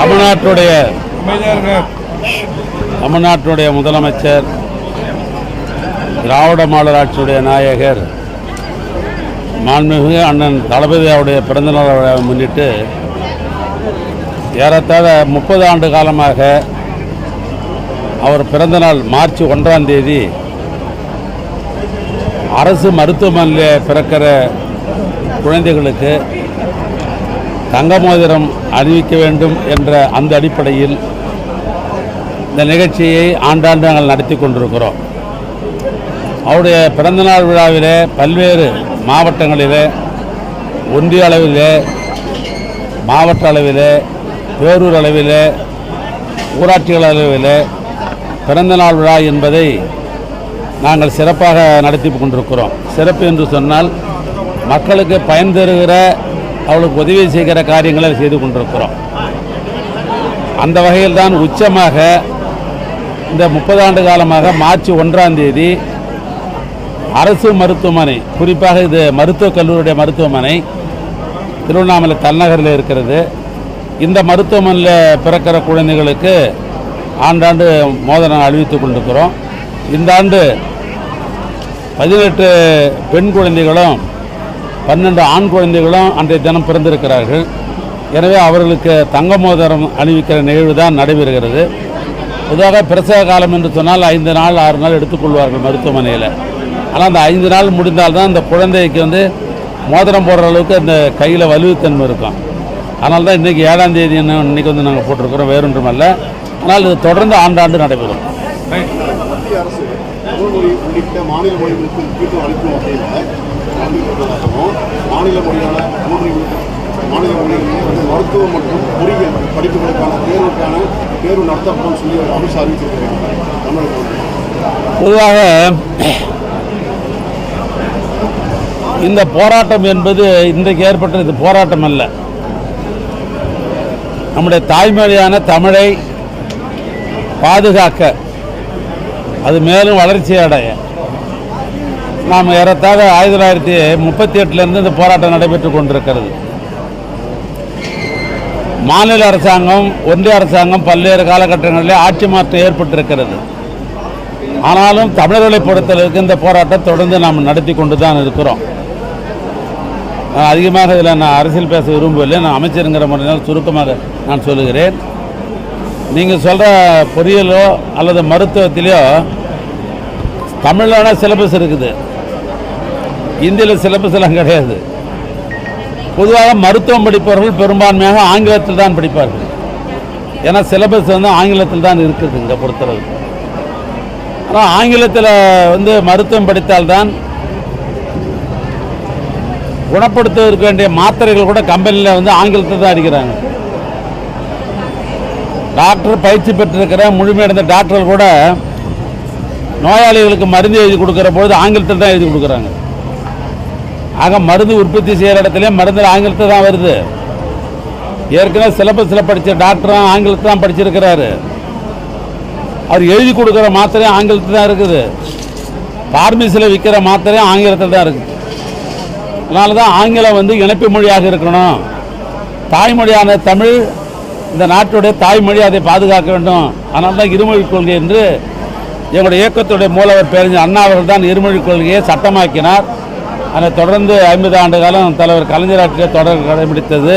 தமிழ்நாட்டுடைய தமிழ்நாட்டுடைய முதலமைச்சர் திராவிட மாடல் ஆட்சியுடைய நாயகர் மாண்புமிகு அண்ணன் தளபதியாவுடைய பிறந்தநாள் விழாவை முன்னிட்டு ஏறத்தாழ முப்பது ஆண்டு காலமாக அவர் பிறந்தநாள் மார்ச் ஒன்றாம் தேதி அரசு மருத்துவமனையில் பிறக்கிற குழந்தைகளுக்கு தங்க மோதிரம் அணிவிக்க வேண்டும் என்ற அந்த அடிப்படையில் இந்த நிகழ்ச்சியை ஆண்டாண்டு நாங்கள் நடத்தி கொண்டிருக்கிறோம். அவருடைய பிறந்தநாள் விழாவிலே பல்வேறு மாவட்டங்களிலே ஒன்றிய அளவிலே மாவட்ட அளவிலே பேரூர் அளவிலே ஊராட்சிகள் அளவிலே பிறந்தநாள் விழா என்பதை நாங்கள் சிறப்பாக நடத்தி கொண்டிருக்கிறோம். சிறப்பு என்று சொன்னால் மக்களுக்கு பயன் தருகிற அவளுக்கு உதவி செய்கிற காரியங்களை செய்து கொண்டிருக்கிறோம். அந்த வகையில் தான் உச்சமாக இந்த முப்பது ஆண்டு காலமாக மார்ச் ஒன்றாம் தேதி அரசு மருத்துவமனை குறிப்பாக இது மருத்துவக் கல்லூரியுடைய மருத்துவமனை திருவண்ணாமலை தலைநகரில் இருக்கிறது. இந்த மருத்துவமனையில் பிறக்கிற குழந்தைகளுக்கு ஆண்டாண்டு மோதனம் அறிவித்துக் கொண்டிருக்கிறோம். இந்த ஆண்டு பதினெட்டு பெண் குழந்தைகளும் பன்னெண்டு ஆண் குழந்தைகளும் அன்றைய தினம் பிறந்திருக்கிறார்கள். எனவே அவர்களுக்கு தங்க மோதிரம் அணிவிக்கிற நிகழ்வு தான் நடைபெறுகிறது. பொதுவாக பிரசவ காலம் என்று சொன்னால் ஐந்து நாள் ஆறு நாள் எடுத்துக்கொள்வார்கள் மருத்துவமனையில். ஆனால் அந்த ஐந்து நாள் முடிந்தால்தான் அந்த குழந்தைக்கு வந்து மோதிரம் போடுற அளவுக்கு அந்த கையில் வலுவுத்தன்மை இருக்கும். அதனால தான் இன்றைக்கி ஏழாம் தேதி இன்னைக்கு வந்து நாங்கள் போட்டிருக்கிறோம் வேறொன்றுமல்ல. ஆனால் இது தொடர்ந்து ஆண்டாண்டு நடைபெறும். மத்திய அரசு உள்ளிட்ட மாநில மொழிகளுக்கு முக்கியத்துவம் அளிக்கும் வகையில் நடந்திருக்கிறதாகவும் மாநில மொழியான மூன்று மாநில மொழிகளில் வந்து மருத்துவம் மற்றும் பொறியியல் படிப்புகளுக்கான தேர்வுக்கான தேர்வு நடத்தப்படும் சொல்லி அமித்ஷா அறிவிச்சிருக்கிறாங்க தமிழக பொதுவாக இந்த போராட்டம் என்பது இன்றைக்கு ஏற்பட்ட இது போராட்டம் அல்ல. நம்முடைய தாய்மொழியான தமிழை பாதுகாக்க அது மேலும் வளர்ச்சி அடைய நாம் ஏறத்தாழ ஆயிரத்தி தொள்ளாயிரத்தி முப்பத்தி எட்டுலேருந்து இந்த போராட்டம் நடைபெற்று கொண்டிருக்கிறது. மாநில அரசாங்கம் ஒன்றிய அரசாங்கம் பல்வேறு காலகட்டங்களிலே ஆட்சி மாற்றம் ஏற்பட்டிருக்கிறது. ஆனாலும் தமிழர்களை பொறுத்தளவுக்கு இந்த போராட்டம் தொடர்ந்து நாம் நடத்தி கொண்டு தான் இருக்கிறோம். நான் அதிகமாக இதில் நான் அரசியல் பேச விரும்பவில்லை. நான் அமைச்சருங்கிற முறையினால் சுருக்கமாக நான் சொல்லுகிறேன். நீங்கள் சொல்கிற பொறியியலோ அல்லது மருத்துவத்திலையோ தமிழான சிலபஸ் இருக்குது. இந்தியில் சிலபஸ் எல்லாம் கிடையாது. பொதுவாக மருத்துவம் படிப்பவர்கள் பெரும்பான்மையாக ஆங்கிலத்தில் தான் படிப்பார்கள். ஏன்னா சிலபஸ் வந்து ஆங்கிலத்தில் தான் இருக்குது இங்கே பொறுத்தளவுக்கு ஆனால் ஆங்கிலத்தில் வந்து மருத்துவம் படித்தால்தான் குணப்படுத்துவதற்கு வேண்டிய மாத்திரைகள் கூட கம்பெனியில் வந்து ஆங்கிலத்தில் தான் அடிக்கிறாங்க. டாக்டர் பயிற்சி பெற்றிருக்கிற முழுமையடைந்த டாக்டர்கள் கூட நோயாளிகளுக்கு மருந்து எழுதி கொடுக்குற பொழுது ஆங்கிலத்தில் தான் எழுதி கொடுக்குறாங்க. ஆக மருந்து உற்பத்தி செய்கிற இடத்துல மருந்து ஆங்கிலத்தை தான் வருது. ஏற்கனவே சிலபஸில் படித்த டாக்டரும் ஆங்கிலத்தில் தான் படிச்சிருக்கிறாரு. அவர் எழுதி கொடுக்குற மாத்திரையும் ஆங்கிலத்தில் தான் இருக்குது. ஃபார்மசியில் விற்கிற மாத்திரையும் ஆங்கிலத்தில் தான் இருக்குது அதனால தான் ஆங்கிலம் வந்து இணைப்பு மொழியாக இருக்கணும். தாய்மொழியான தமிழ் இந்த நாட்டுடைய தாய்மொழி அதை பாதுகாக்க வேண்டும். அதனால தான் இருமொழிக் கொள்கை என்று எங்களுடைய இயக்கத்துடைய மூலவர் பேரஞ்சு அண்ணா அவர்கள் தான் இருமொழிக் கொள்கையை சட்டமாக்கினார். அதை தொடர்ந்து ஐம்பது ஆண்டு காலம் தலைவர் கலைஞர் ஆட்சியை தொடர் கடைபிடித்தது.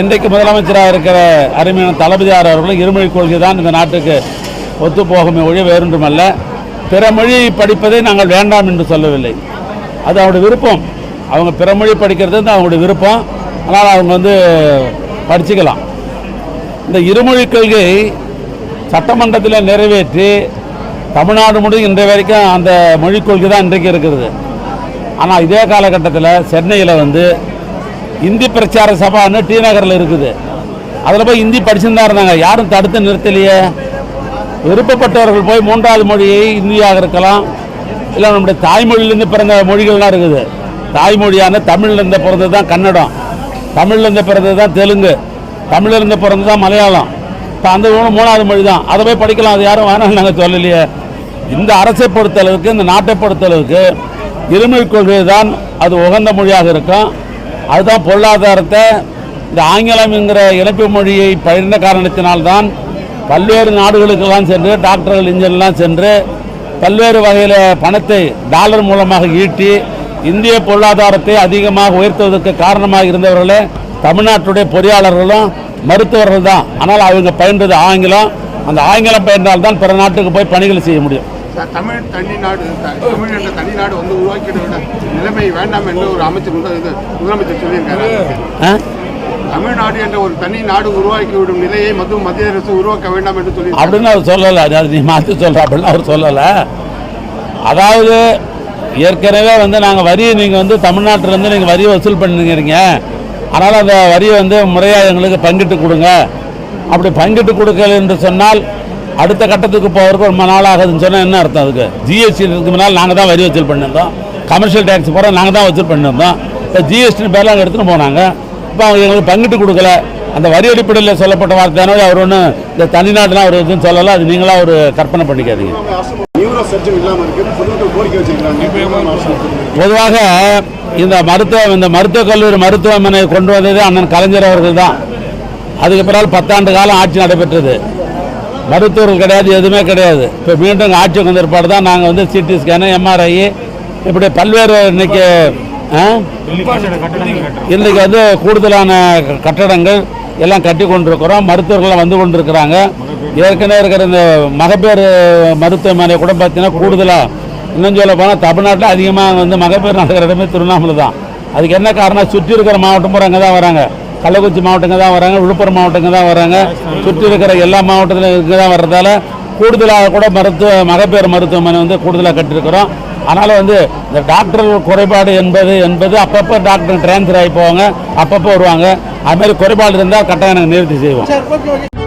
இன்றைக்கு முதலமைச்சராக இருக்கிற அருமையான தளபதியார் அவர்களும் இருமொழிக் கொள்கை தான் இந்த நாட்டுக்கு ஒத்துப்போகுமே ஒழிய வேறொன்றுமல்ல. பிற மொழி படிப்பதை நாங்கள் வேண்டாம் என்று சொல்லவில்லை. அது அவருடைய விருப்பம். அவங்க பிற மொழி படிக்கிறது வந்து அவங்களுடைய விருப்பம். அதனால் அவங்க வந்து படிச்சுக்கலாம். இந்த இருமொழி கொள்கை சட்டமன்றத்தில் நிறைவேற்றி தமிழ்நாடு முழுவதும் இன்றைய வரைக்கும் அந்த மொழிக் கொள்கை தான் இன்றைக்கு இருக்கிறது. ஆனால் இதே காலகட்டத்தில் சென்னையில் வந்து இந்தி பிரச்சார சபான்னு டி நகரில் இருக்குது. அதில் போய் இந்தி படிச்சுன்னு தான் இருந்தாங்க. யாரும் தடுத்து நிறுத்தலையே. விருப்பப்பட்டவர்கள் போய் மூன்றாவது மொழியை இந்தியாக இருக்கலாம். இல்லை நம்முடைய தாய்மொழியிலேருந்து பிறந்த மொழிகள்லாம் இருக்குது. தாய்மொழியான தமிழ்லேருந்து பிறந்தது தான் கன்னடம். தமிழ்லேருந்து பிறந்தது தான் தெலுங்கு. தமிழ்லேருந்து பிறந்தது தான் மலையாளம். இப்போ அந்த மூணாவது மொழி தான் அதை போய் படிக்கலாம். அது யாரும் வேணாம் நாங்கள் சொல்லலையே. இந்த அரசை பொறுத்தளவுக்கு இந்த நாட்டை பொறுத்தளவுக்கு இருமை கொள்கை தான் அது உகந்த மொழியாக இருக்கும். அதுதான் பொருளாதாரத்தை இந்த ஆங்கிலம் என்கிற இணைப்பு மொழியை பயிர்ந்த காரணத்தினால்தான் பல்வேறு நாடுகளுக்கெல்லாம் சென்று டாக்டர்கள் இன்ஜினியர்லாம் சென்று பல்வேறு வகையில் பணத்தை டாலர் மூலமாக ஈட்டி இந்திய பொருளாதாரத்தை அதிகமாக உயர்த்துவதற்கு காரணமாக இருந்தவர்களே தமிழ்நாட்டுடைய பொறியாளர்களும் மருத்துவர்கள் தான். ஆனால் அவங்க பயின்றது ஆங்கிலம். அந்த ஆங்கிலம் பயின்றால் தான் பிற நாட்டுக்கு போய் பணிகள் செய்ய முடியும். தமிழ் தனி நாடு தமிழ் என்ற தனி நாடு வந்து உருவாக்கிட நிலைமை வேண்டாம் என்று ஒரு அமைச்சர் வந்து இது முதலமைச்சர் சொல்லியிருக்காரு? தமிழ்நாடு என்ற ஒரு தனி நாடு உருவாக்கிவிடும் நிலையை மது மத்திய அரசு உருவாக்க வேண்டாம் என்று சொல்லி அப்படின்னு அவர் சொல்லலை. அது நீ மாற்றி சொல்கிற அப்படின்னு அவர் சொல்லலை. அதாவது ஏற்கனவே வந்து நாங்கள் வரியை நீங்கள் வந்து தமிழ்நாட்டிலேருந்து நீங்கள் வரியை வசூல் பண்ணுங்கிறீங்க அதனால் அந்த வரியை வந்து முறையாக எங்களுக்கு பங்கிட்டு கொடுங்க. அப்படி பங்கிட்டு கொடுக்கல என்று சொன்னால் அடுத்த கட்டத்துக்கு போகிறதுக்கு ரொம்ப நாள் ஆகுதுன்னு சொன்னால் என்ன அர்த்தம் அதுக்கு? ஜிஎஸ்டி இதுக்கு முன்னால் நாங்கள் தான் வரி வச்சல் பண்ணியிருந்தோம். கமர்ஷியல் டேக்ஸ் போகிறோம் நாங்கள் தான் வச்சல் பண்ணியிருந்தோம். இப்போ ஜிஎஸ்டி பேரில் அங்கே எடுத்துகிட்டு போனாங்க. இப்போ அவங்க எங்களுக்கு பங்கிட்டு கொடுக்கல. அந்த வரி அடிப்படையில் சொல்லப்பட்ட வார்த்தையானோ அவர் ஒன்றும் இந்த தனிநாடுலாம் அவர் எதுவும் சொல்லலை அது நீங்களாக ஒரு கற்பனை பண்ணிக்காதீங்க. பொதுவாக இந்த மருத்துவ இந்த மருத்துவக் கல்லூரி மருத்துவமனை கொண்டு வந்தது அண்ணன் கலைஞர் அவர்கள் தான். அதுக்கு பிறகு பத்தாண்டு காலம் ஆட்சி நடைபெற்றது. மருத்துவர்கள் கிடையாது எதுவுமே கிடையாது. இப்போ மீண்டும் ஆட்சி வந்த தான் நாங்கள் வந்து சிடி ஸ்கேனு எம்ஆர்ஐ இப்படி பல்வேறு இன்னைக்கு ஆ? இன்னைக்கு வந்து கூடுதலான கட்டடங்கள் எல்லாம் கட்டி கொண்டிருக்கிறோம். மருத்துவர்கள்லாம் வந்து கொண்டிருக்கிறாங்க. ஏற்கனவே இருக்கிற இந்த மகப்பேறு மருத்துவமனை கூட பார்த்தீங்கன்னா கூடுதலாக இன்னும் சொல்ல போனால் தமிழ்நாட்டில் அதிகமாக வந்து மகப்பேறு நடக்கிற இடமே திருவண்ணாமலை தான். அதுக்கு என்ன காரணம்? சுற்றி இருக்கிற மாவட்டம் அங்கே தான் வராங்க. கள்ளக்குறிச்சி மாவட்டங்க தான் வராங்க விழுப்புரம் மாவட்டங்க தான் வராங்க. சுற்றி இருக்கிற எல்லா மாவட்டத்திலும் இங்கே தான் வர்றதால கூடுதலாக கூட மருத்துவ மகப்பேறு மருத்துவமனை வந்து கூடுதலாக கட்டியிருக்கிறோம். அதனால் வந்து இந்த டாக்டர்கள் குறைபாடு என்பது என்பது அப்பப்போ டாக்டர் டிரான்ஸ்ஃபர் ஆகி போவாங்க அப்பப்போ வருவாங்க. அதுமாதிரி குறைபாடு இருந்தால் கட்டாயம் நாங்கள் நிவர்த்தி செய்வோம்.